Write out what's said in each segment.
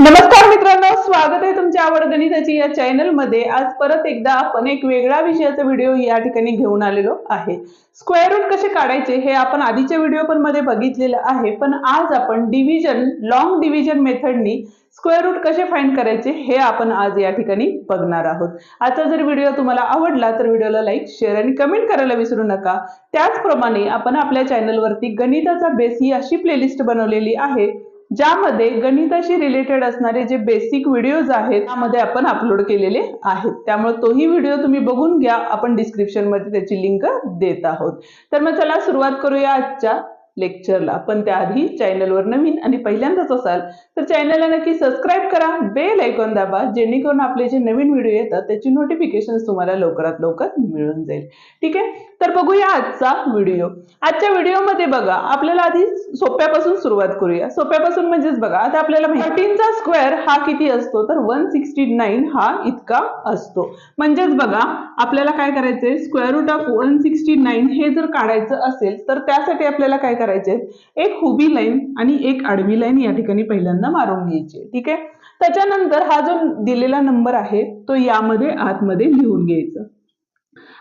नमस्कार मित्रांनो स्वागत आहे तुमच्या आवड गणिताची या चॅनलमध्ये. आज परत एकदा आपण एक वेगळा विषयाचा व्हिडिओ या ठिकाणी घेऊन आलेलो आहे. स्क्वेअर रूट कसे काढायचे हे आपण आधीच्या व्हिडिओ पण मध्ये बघितलेलं आहे पण आज आपण डिव्हिजन लॉंग डिव्हिजन मेथडनी स्क्वेअर रूट कसे फाइंड करायचे हे आपण आज या ठिकाणी बघणार आहोत. आजचा जर व्हिडिओ तुम्हाला आवडला तर व्हिडिओला लाईक शेअर आणि कमेंट करायला विसरू नका. त्याचप्रमाणे आपण आपल्या चॅनलवरती गणिताचा बेस ही अशी प्लेलिस्ट बनवलेली आहे. ज्यामध्ये गणिताशी रिलेटेड असणारे जे बेसिक व्हिडिओज आहेत त्यामध्ये आपण अपलोड केलेले आहेत. त्यामुळे तोही व्हिडिओ तुम्ही बघून घ्या. आपण डिस्क्रिप्शनमध्ये त्याची लिंक देत आहोत. तर मग चला सुरुवात करूया आजच्या. लेक्चरला पण त्याआधी चॅनलवर नवीन आणि पहिल्यांदाच असाल तर चॅनलला नक्की सबस्क्राईब करा. बेल ऐकून दाबा जेणेकरून आपले जे नवीन व्हिडिओ येतात त्याची नोटिफिकेशन तुम्हाला लवकरात लवकर मिळून जाईल. ठीक आहे? तर बघूया आजचा व्हिडिओ आजच्या व्हिडिओमध्ये बघा आपल्याला आधी सोप्यापासून सुरुवात करूया. सोप्यापासून म्हणजेच बघा आता आपल्याला थर्टीनचा स्क्वेअर हा किती असतो? तर वन सिक्स्टी नाईन हा इतका असतो. म्हणजेच बघा आपल्याला काय करायचंय? Square root of one sixty nine हे जर काढायचं असेल तर त्यासाठी आपल्याला काय करायचं एक उभी लाईन आणि एक आडवी लाईन या ठिकाणी पहिल्यांदा मारून घ्यायची ठीक आहे? त्याच्यानंतर हा जो दिलेला नंबर आहे तो यामध्ये आतमध्ये लिहून घ्यायचा.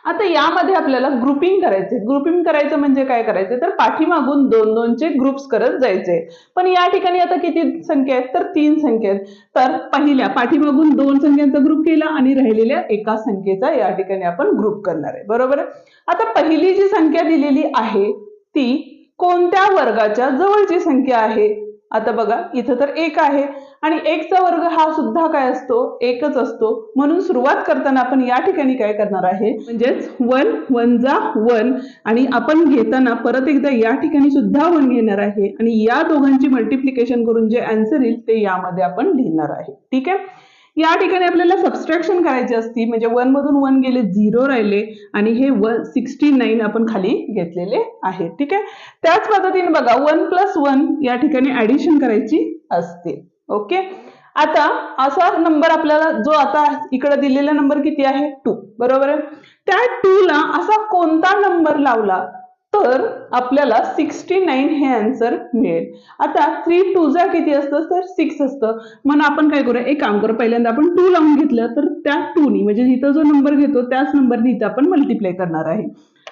आता यामध्ये आपल्याला ग्रुपिंग करायचे ग्रुपिंग करायचं म्हणजे काय करायचं तर पाठीमागून दोन दोनचे ग्रुप्स करत जायचे पण या ठिकाणी आता किती संख्या आहेत? तर तीन संख्या आहेत. तर पहिल्या पाठीमागून दोन संख्यांचा ग्रुप केला आणि राहिलेल्या एका संख्येचा या ठिकाणी आपण ग्रुप करणार आहे. बरोबर आता पहिली जी संख्या दिलेली आहे ती कोणत्या वर्गाच्या जवळची संख्या आहे? आता बघा इथं तर एक आहे. आणि एकचा वर्ग हा सुद्धा काय असतो? एकच असतो. म्हणून सुरुवात करताना आपण या ठिकाणी काय करणार आहे? म्हणजेच वन वन जा वन. आणि आपण घेताना परत एकदा या ठिकाणी सुद्धा वन घेणार आहे. आणि या दोघांची मल्टिप्लिकेशन करून जे अँसर येईल ते यामध्ये आपण लिहिणार आहे. ठीक आहे? या ठिकाणी आपल्याला सबस्ट्रॅक्शन करायची असती म्हणजे वन मधून वन गेले झिरो राहिले आणि हे वन सिक्स्टी नाईन आपण खाली घेतलेले आहे. ठीक आहे? त्याच पद्धतीने बघा वन प्लस वन या ठिकाणी ऍडिशन करायची असते. ओके आता असा नंबर आपल्याला जो आता इकडे दिलेला नंबर किती आहे? टू बरोबर आहे? त्या टू ला असा कोणता नंबर लावला? तर आपल्याला सिक्स्टी नाईन हे आन्सर मिळेल. आता थ्री टू जा किती असतं? तर सिक्स असतं. म्हणून आपण काय करूया? एक काम करू. पहिल्यांदा आपण टू लावून घेतलं तर त्या टूनी म्हणजे इथं जो नंबर घेतो त्याच नंबरनी इथं आपण मल्टिप्लाय करणार आहे.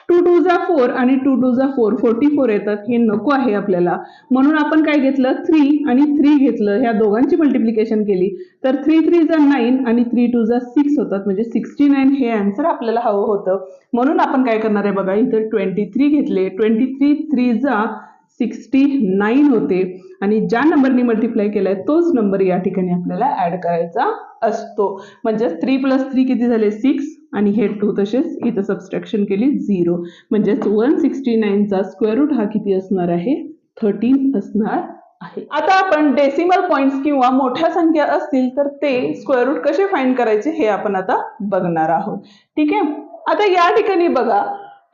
टू टू जा फोर आणि टू टू जा फोर फोर्टी फोर येतात हे नको आहे आपल्याला. म्हणून आपण काय घेतलं? थ्री आणि थ्री घेतलं. ह्या दोघांची मल्टिप्लिकेशन केली. तर थ्री थ्री जा नाईन आणि थ्री टू जा सिक्स होतात. म्हणजे सिक्स्टी नाईन हे आन्सर आपल्याला हवं होतं. म्हणून आपण काय करणार आहे बघा इथं ट्वेंटी थ्री घेतले. ट्वेंटी थ्री थ्री जा सिक्स्टी नाईन होते. आणि ज्या नंबरनी मल्टिप्लाय केलाय तोच नंबर या ठिकाणी आपल्याला ऍड करायचा असतो. म्हणजे थ्री प्लस थ्री किती झाले? सिक्स आणि हे टू तसेच इथं सबस्ट्रॅक्शन केली झिरो म्हणजेच वन सिक्स्टी नाईनचा स्क्वेअर रूट हा किती असणार आहे? थर्टीन असणार आहे. आता आपण डेसिमल पॉइंट्स किंवा मोठ्या संख्या असतील तर ते स्क्वेअर रूट कसे फाईंड करायचे हे आपण आता बघणार आहोत. ठीक आहे? आता या ठिकाणी बघा.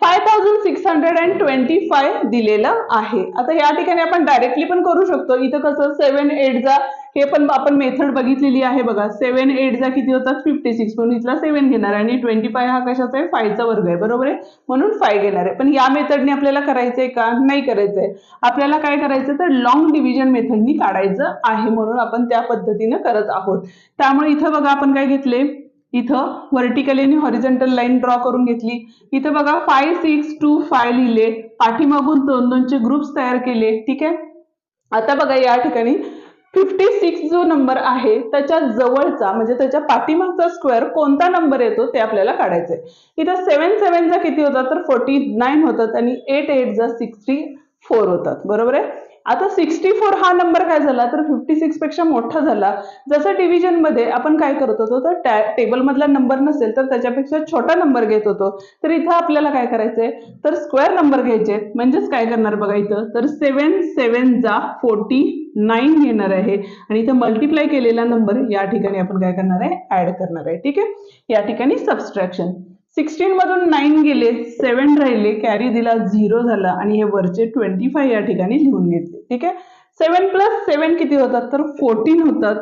Five thousand six hundred and twenty five दिलेलं आहे. आता या ठिकाणी आपण डायरेक्टली पण करू शकतो. इथं कसं सेवन एटचा हे पण आपण मेथड बघितलेली आहे बघा. सेवन एटचा किती होतात फिफ्टी सिक्स म्हणून इथला सेवन घेणार आणि ट्वेंटी फाय हा कशाचा आहे? फायचा वर्ग आहे. बरोबर आहे? म्हणून फाय घेणार आहे. पण या मेथडने आपल्याला करायचंय का? नाही करायचंय. आपल्याला काय करायचं तर लॉंग डिव्हिजन मेथडनी काढायचं आहे म्हणून आपण त्या पद्धतीनं करत आहोत. त्यामुळे इथं बघा आपण काय घेतले? इथं व्हर्टिकली आणि हॉरिझॉन्टल लाईन ड्रॉ करून घेतली. इथं बघा फाय सिक्स टू फाय लिहिले. पाठीमागून दोन दोनचे ग्रुप्स तयार केले. ठीक आहे? आता बघा या ठिकाणी फिफ्टी सिक्स जो नंबर आहे त्याच्या जवळचा म्हणजे त्याच्या पाठीमागचा स्क्वेअर कोणता नंबर येतो ते आपल्याला काढायचंय. इथं सेवन सेवनचा किती होता तर फोर्टी नाईन होतात आणि एट एटचा सिक्स्टी फोर होतात. बरोबर आहे? आता सिक्स्टी फोर हा नंबर काय झाला? तर फिफ्टी सिक्सपेक्षा मोठा झाला. जसं डिव्हिजनमध्ये आपण काय करत होतो तर टेबल मधला नंबर नसेल तर त्याच्यापेक्षा छोटा नंबर घेत होतो. तर इथं आपल्याला काय करायचंय? तर स्क्वेअर नंबर घ्यायचे. म्हणजेच काय करणार बघा इथं? तर सेवन सेवन जा फोर्टी नाईन घेणार आहे. आणि इथं मल्टिप्लाय केलेला नंबर या ठिकाणी आपण काय करणार आहे? ऍड करणार आहे. ठीक आहे? या ठिकाणी सबस्ट्रॅक्शन सिक्स्टीन मधून नाईन गेले सेवन राहिले कॅरी दिला झिरो झाला आणि हे वरचे ट्वेंटी फाय या ठिकाणी लिहून घेतले. ठीक आहे? सेवन प्लस सेवन किती होतात? तर फोर्टीन होतात.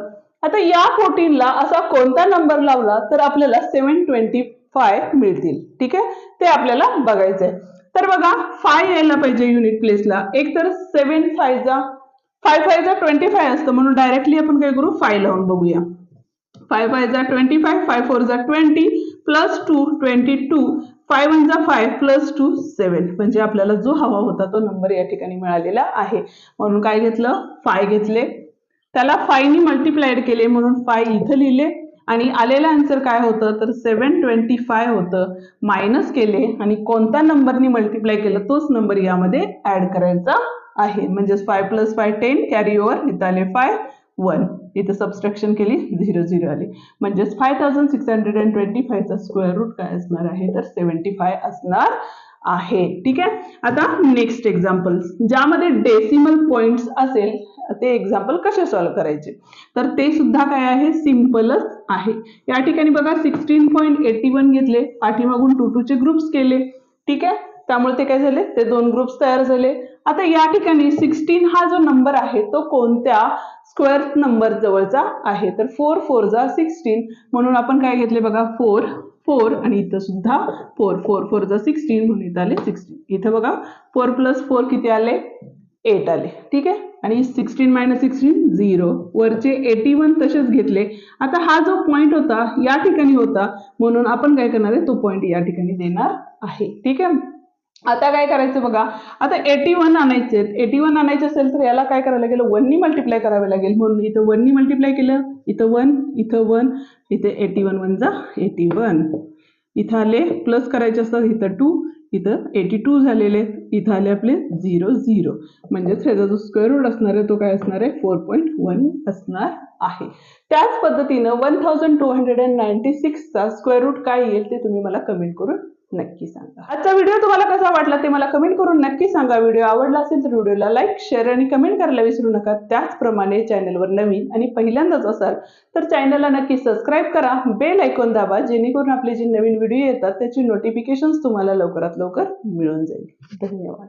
आता या फोर्टीनला असा कोणता नंबर लावला तर आपल्याला सेवन ट्वेंटी फाय मिळतील. ठीक आहे? ते आपल्याला बघायचंय तर बघा फाय यायला पाहिजे युनिट प्लेसला एक तर सेवन फायचा फाय फायचा ट्वेंटी फाय असतं. म्हणून डायरेक्टली आपण काय करू? फाय लावून बघूया. फाय फायचा ट्वेंटी फाय फाय फोरचा twenty plus two twenty two five one जा फाय प्लस टू सेवन म्हणजे आपल्याला जो हवा होता तो नंबर या ठिकाणी मिळालेला आहे. म्हणून काय घेतलं? फाय घेतले. त्याला फायनी मल्टिप्लाइड केले म्हणून फाय इथं लिहिले. आणि आलेलं आन्सर काय होतं? तर सेवन ट्वेंटी फाय होतं. मायनस केले आणि कोणत्या नंबरनी मल्टिप्लाय केलं? तोच नंबर यामध्ये ऍड करायचा आहे. म्हणजेच five plus five ten carry over इथं आले फाय. वन. इथं सबस्ट्रक्शन केली झिरो झिरो आली. म्हणजेच five thousand six hundred and twenty फायचा square root काय असणार आहे? तर सेवन्टी फाय असणार आहे. ठीक आहे? आता नेक्स्ट एक्झाम्पल ज्यामध्ये डेसिमल पॉइंट्स असेल ते एक्झाम्पल कसे सॉल्व्ह करायचे? तर ते सुद्धा काय आहे? सिम्पलच आहे. या ठिकाणी बघा सिक्स्टीन पॉईंट एटी वन घेतले. पाठीमागून टू टूचे ग्रुप्स केले. ठीक आहे? त्यामुळे ते काय झाले? ते दोन ग्रुप्स तयार झाले. आता या ठिकाणी सिक्स्टीन हा जो नंबर आहे तो कोणत्या स्क्वेअर नंबर जवळचा आहे. तर फोर फोर जा सिक्स्टीन म्हणून आपण काय घेतले बघा? फोर फोर आणि इथं सुद्धा फोर फोर फोर जा सिक्स्टीन म्हणून इथं आले सिक्स्टीन इथं बघा फोर प्लस फोर किती आले? एट आले. ठीक आहे? आणि सिक्स्टीन मायनस सिक्स्टीन झिरो वरचे एटी वन तसेच घेतले. आता हा जो पॉईंट होता या ठिकाणी होता. म्हणून आपण काय करणार आहे? तो पॉईंट या ठिकाणी देणार आहे. ठीक आहे? आता काय करायचं बघा? आता एटी वन आणायचे एटी वन आणायचे असेल तर याला काय करायला लागेल? वननी मल्टिप्लाय करावे लागेल. म्हणून इथं वननी मल्टिप्लाय केलं. इथं वन इथं वन इथे एटी वन वन जा एटी वन इथं आले प्लस करायचे असतात इथं टू इथं एटी टू झालेले. आहेत. इथं आले आपले झिरो झिरो म्हणजेच ह्याचा जो स्क्वेअर रूट असणार आहे तो काय असणार आहे? फोर पॉईंट वन असणार आहे. त्याच पद्धतीनं one thousand two hundred and ninety सिक्सचा square root काय येईल ते तुम्ही मला कमेंट करून नक्की सांगा. आजचा व्हिडिओ तुम्हाला कसा वाटला ते मला कमेंट करून नक्की सांगा. व्हिडिओ आवडला असेल तर व्हिडिओला लाईक शेअर आणि कमेंट करायला विसरू नका. त्याचप्रमाणे चॅनलवर नवीन आणि पहिल्यांदाच असाल तर चॅनलला नक्की सबस्क्राईब करा. बेल ऐकून दाबा जेणेकरून आपले जे नवीन व्हिडिओ येतात त्याची नोटिफिकेशन्स तुम्हाला लवकरात लवकर मिळून जाईल. धन्यवाद.